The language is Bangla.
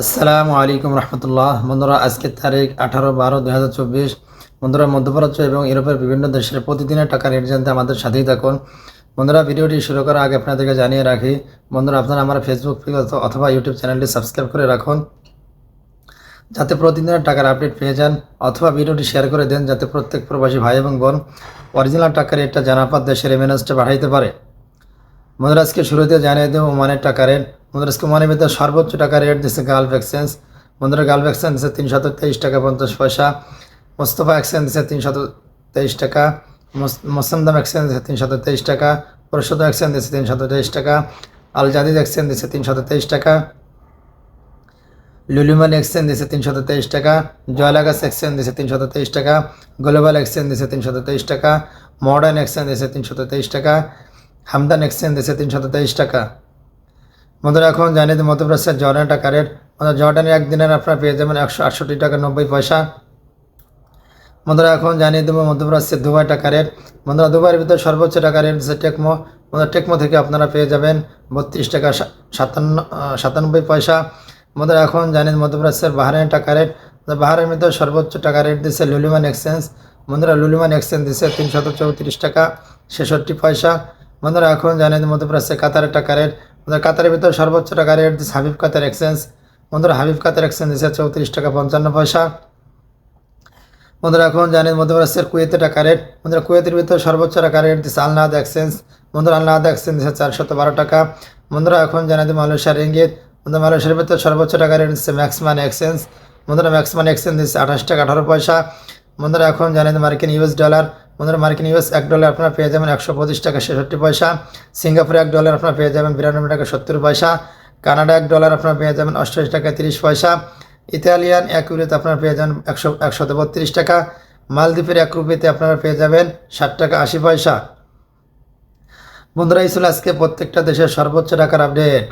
আসসালামু আলাইকুম রহমতুল্লাহ। বন্ধুরা আজকের তারিখ আঠারো বারো দুই হাজার চব্বিশ। বন্ধুরা, মধ্যপ্রাচ্য এবং ইউরোপের বিভিন্ন দেশের প্রতিদিনের টাকা রেট জানতে আমাদের সাথেই থাকুন। বন্ধুরা, ভিডিওটি শুরু করার আগে আপনাদেরকে জানিয়ে রাখি, বন্ধুরা, আপনারা আমার ফেসবুক পেজ অথবা ইউটিউব চ্যানেলটি সাবস্ক্রাইব করে রাখুন। যাতে প্রতিদিনের টাকার আপডেট পেয়ে যান, অথবা ভিডিওটি শেয়ার করে দেন, যাতে প্রত্যেক প্রবাসী ভাই এবং বোন অরিজিনাল টাকার রেটটা জানার পর দেশের এমএনএসটা বাড়াইতে পারে। বন্ধুরা, আজকে শুরুতে জানিয়ে দেবো ওমানের টাকা রেট বন্ধুরা আজকে ভিতরে সর্বোচ্চ টাকা রেট দিচ্ছে গালফ এক্সচেঞ্জ বন্ধুরা গালফ এক্সচেঞ্জ দিচ্ছে তিনশত তেইশ টাকা পঞ্চাশ পয়সা মোস্তফা এক্সচেঞ্জ দিচ্ছে তিনশত তেইশ টাকা মোস- মোসামদাম এক্সচেঞ্জ দিচ্ছে তিনশত তেইশ টাকা পরিশোধ এক্সচেঞ্জ দিচ্ছে তিনশত তেইশ টাকা আল জাদিদ এক্সচেঞ্জ দিচ্ছে তিনশত তেইশ টাকা লুলিমান এক্সচেঞ্জ দিচ্ছে তিনশত তেইশ টাকা জয়লাগাস এক্সচেঞ্জ দিচ্ছে তিনশত তেইশ টাকা গ্লোবাল এক্সচেঞ্জ দিচ্ছে তিনশত তেইশ টাকা মডার্ন এক্সচেঞ্জ দিচ্ছে তিনশত তেইশ টাকা হামদান এক্সচেঞ্জ দিচ্ছে তিনশত তেইশ টাকা বন্ধুরা, এখন জানিয়ে দিই, মধ্যপ্রাচ্যের জর্ডান টাকা রেট বন্ধুরা, জর্ডানের একদিনের আপনারা পেয়ে যাবেন একশো আটষট্টি টাকা নব্বই পয়সা। বন্ধুরা, এখন জানিয়ে দেবো মধ্যপ্রাচ্যের দুবাই টাকা রেট বন্ধুরা, দুবাইয়ের ভিতরে সর্বোচ্চ টাকা রেট হচ্ছে টেকমো। বন্ধুরা, টেকমো থেকে আপনারা পেয়ে যাবেন বত্রিশ টাকা সাতান্ন সাতানব্বই পয়সা। বন্ধুরা, এখন জানেন মধ্যপ্রাচ্যের বাহারাইন টাকা রেট বাহারের ভিতরে সর্বোচ্চ টাকা রেট দিচ্ছে লুলিমান এক্সচেঞ্জ। বন্ধুরা, লুলিমান এক্সচেঞ্জ দিচ্ছে তিনশত চৌত্রিশ টাকা ছেষট্টি পয়সা। বন্ধুরা, এখন জানেন মধ্যপ্রাচ্যে কাতারের টাকা রেট বন্ধুরা কাতারের ভিতরে সর্বোচ্চ টাকা রেট দিচ্ছে হাবিব কাতার এক্সচেঞ্জ। বন্ধুরা, হাবিব কাতার এক্সচেঞ্জ দিচ্ছে চৌত্রিশ টাকা পঞ্চান্ন পয়সা। বন্ধুরা, এখন জানেন মধ্যপ্রাচ্যের কুয়েতে টাকা রেট। বন্ধুরা, কুয়েতের ভিতরে সর্বোচ্চ টাকা রেট দিচ্ছে আলনাদ এক্সচেঞ্জ। বন্ধুরা, আলনাদ এক্সচেঞ্জ দিচ্ছে চারশত বারো টাকা। বন্ধুরা, এখন জানেন মালয়েশিয়ার রিঙ্গিত বন্ধুরা, মালয়েশিয়ার ভিতরে সর্বোচ্চ টাকা রেট দিচ্ছে ম্যাক্সমান এক্সচেঞ্জ। বন্ধুরা ম্যাক্সমান এক্সচেঞ্জ দিচ্ছে আঠাশ টাকা আঠারো পয়সা। বন্ধুরা, এখন জানেন মার্কিন ইউএস ডলার। বন্ধুরা, মার্কিন ইউএস এক ডলার আপনারা পেয়ে যাবেন একশো পঁচিশ টাকা ছেষট্টি পয়সা। সিঙ্গাপুর এক ডলার আপনারা পেয়ে যাবেন বিরানব্বই টাকা সত্তর পয়সা। কানাডা এক ডলার আপনারা পেয়ে যাবেন অষ্টআশি টাকা তিরিশ পয়সা। ইতালিয়ান এক ইউরোতে আপনারা পেয়ে যাবেন একশো একশত বত্রিশ টাকা। মালদ্বীপের এক রুপিতে আপনারা পেয়ে যাবেন ষাট টাকা আশি পয়সা। বন্ধুরা, এই ছিল আজকে প্রত্যেকটা দেশের সর্বোচ্চ টাকার আপডেট।